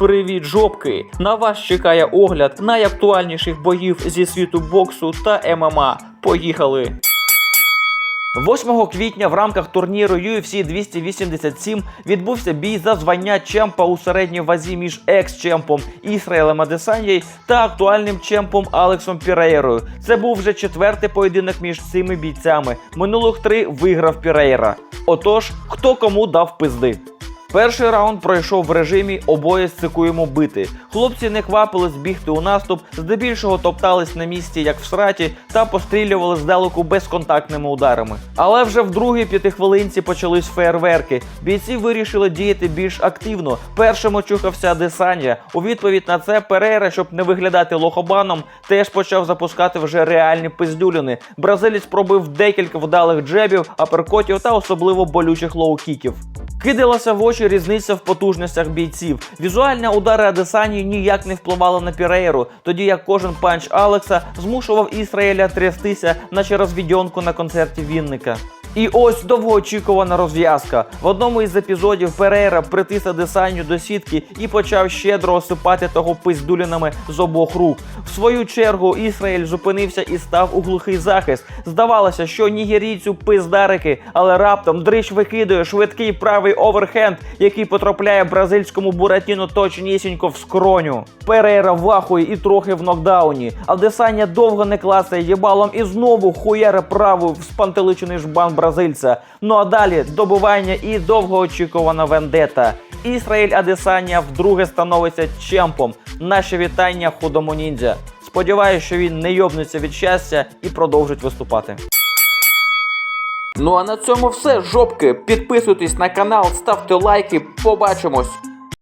Привіт, жопки! На вас чекає огляд найактуальніших боїв зі світу боксу та ММА. Поїхали! 8 квітня в рамках турніру UFC 287 відбувся бій за звання чемпа у середній вазі між екс-чемпом Ісраїлем Адесанєй та актуальним чемпом Алексом Пірейрою. Це був вже четвертий поєдинок між цими бійцями. Минулих три виграв Пірейра. Отож, хто кому дав пизди? Перший раунд пройшов в режимі обоє сцикуємо бити. Хлопці не квапились бігти у наступ, здебільшого топтались на місці, як в сраті, та пострілювали здалеку безконтактними ударами. Але вже в другій п'ятихвилинці почались фейерверки. Бійці вирішили діяти більш активно. Першим очухався Десанія. У відповідь на це Перейра, щоб не виглядати лохобаном, теж почав запускати вже реальні пиздюліни. Бразилець пробив декілька вдалих джебів, аперкотів та особливо болючих лоу-кіків. Кидалася в очі різниця в потужностях бійців. Візуальні удари Адесані ніяк не впливали на Пірейру, тоді як кожен панч Алекса змушував Ісраїля трястися, наче розвідьонку на концерті Вінника. І ось довгоочікувана розв'язка. В одному із епізодів Перейра притис Адесанію до сітки і почав щедро осипати того пиздулінами з обох рук. В свою чергу Ісраїль зупинився і став у глухий захист. Здавалося, що нігерійцю пиздарики, але раптом дрищ викидує швидкий правий оверхенд, який потрапляє бразильському буратіно точнісінько в скроню. Перейра вахує і трохи в нокдауні. Адесання довго не клацає єбалом і знову хуяре правою в спантеличений жбан бразильця. Ну а далі добування і довгоочікувана вендета. Ісраїль Адесання вдруге становиться чемпом. Наші вітання худому ніндзя. Сподіваюсь, що він не йобнеться від щастя і продовжить виступати. Ну а на цьому все, жопки. Підписуйтесь на канал, ставте лайки. Побачимось.